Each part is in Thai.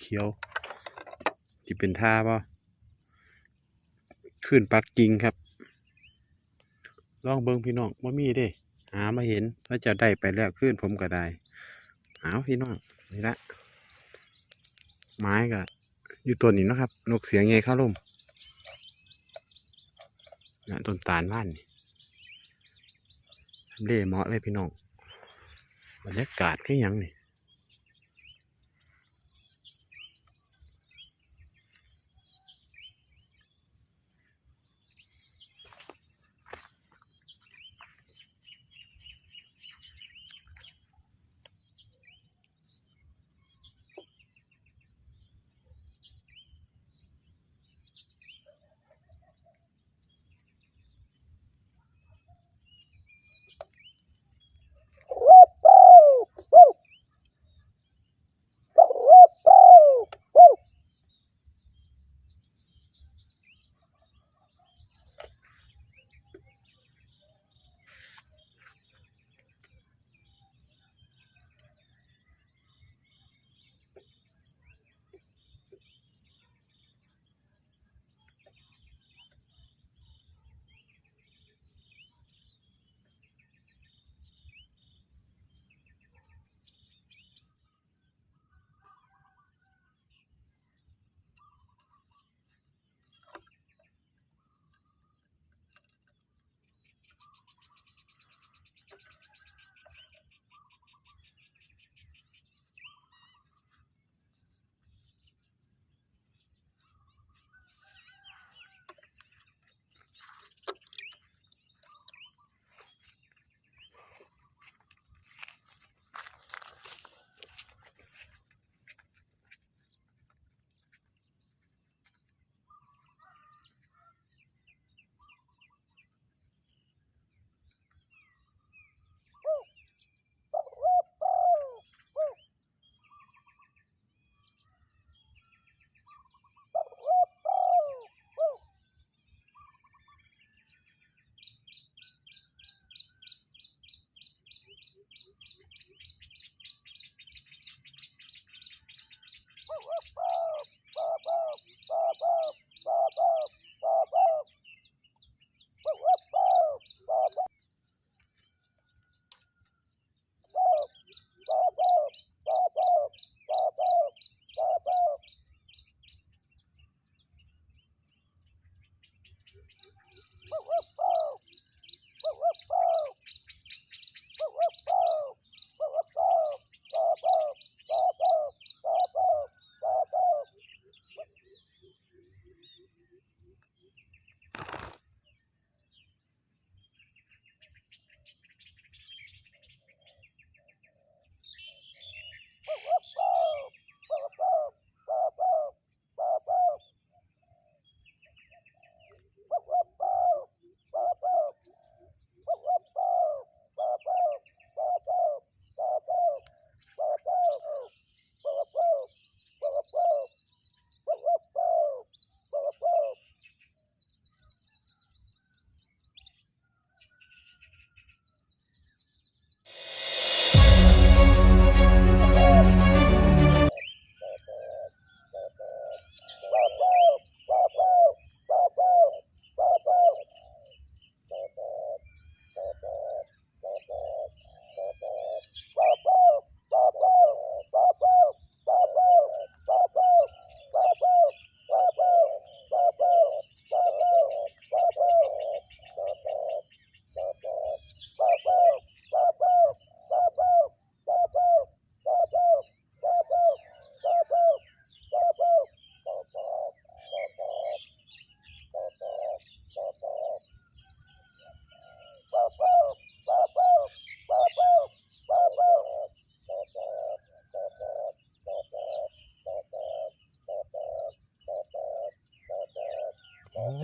เขียวๆที่เป็นท่าป่ะขึ้นปักกิ่งครับ ลองเบิ่งพี่น้องว่ามีเด้ หามาเห็นว่าจะได้ไปแล้วขึ้นผมก็ได้เอาพี่น้องนี่ละไม้ก็อยู่ตัวนี้นะครับ นกเสียงไงข้าลมนะต้นตาลบ้านนี่เลเหมาะเลยพี่น้องบรรยากาศก็ยังนี่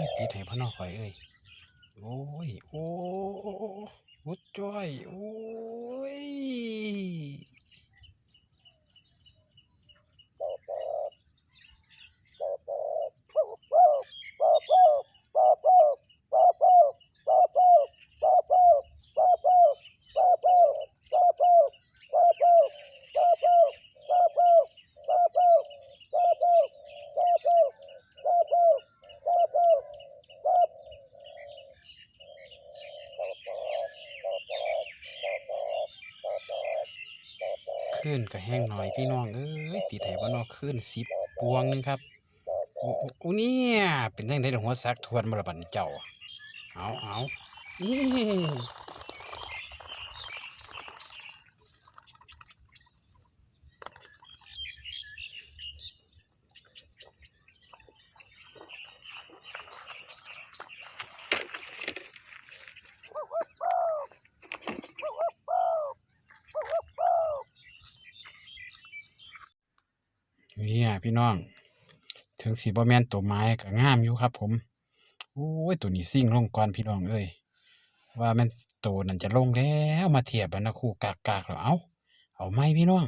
ยตีไถพ่อนองข่อยเอ้ยโอ้ยโอ้โอ้จ้อยโอ้ย Bye. ขึ้นก็แห้งหน่อยพี่น้องเอ้ยติดไห้บ่านอกขึ้นสิบปวงนึงครับโอ้โอ้เนี่ยเป็นยังได๋ดอกหัวซักทวนมาละบัดนี้เจ้าเอาเอานี่ เนี่ยพี่น้อง ถึงสีบอแมนตัวไม้ก็งามอยู่ครับ ผมโอ้ยตัวนี้ซิ่งลงก่อนพี่น้องเอ้ยว่ามันตัวนั้นจะลงแล้วมาเทียบกันะคู่กากๆแล้วเอาเอาไหมพี่น้อง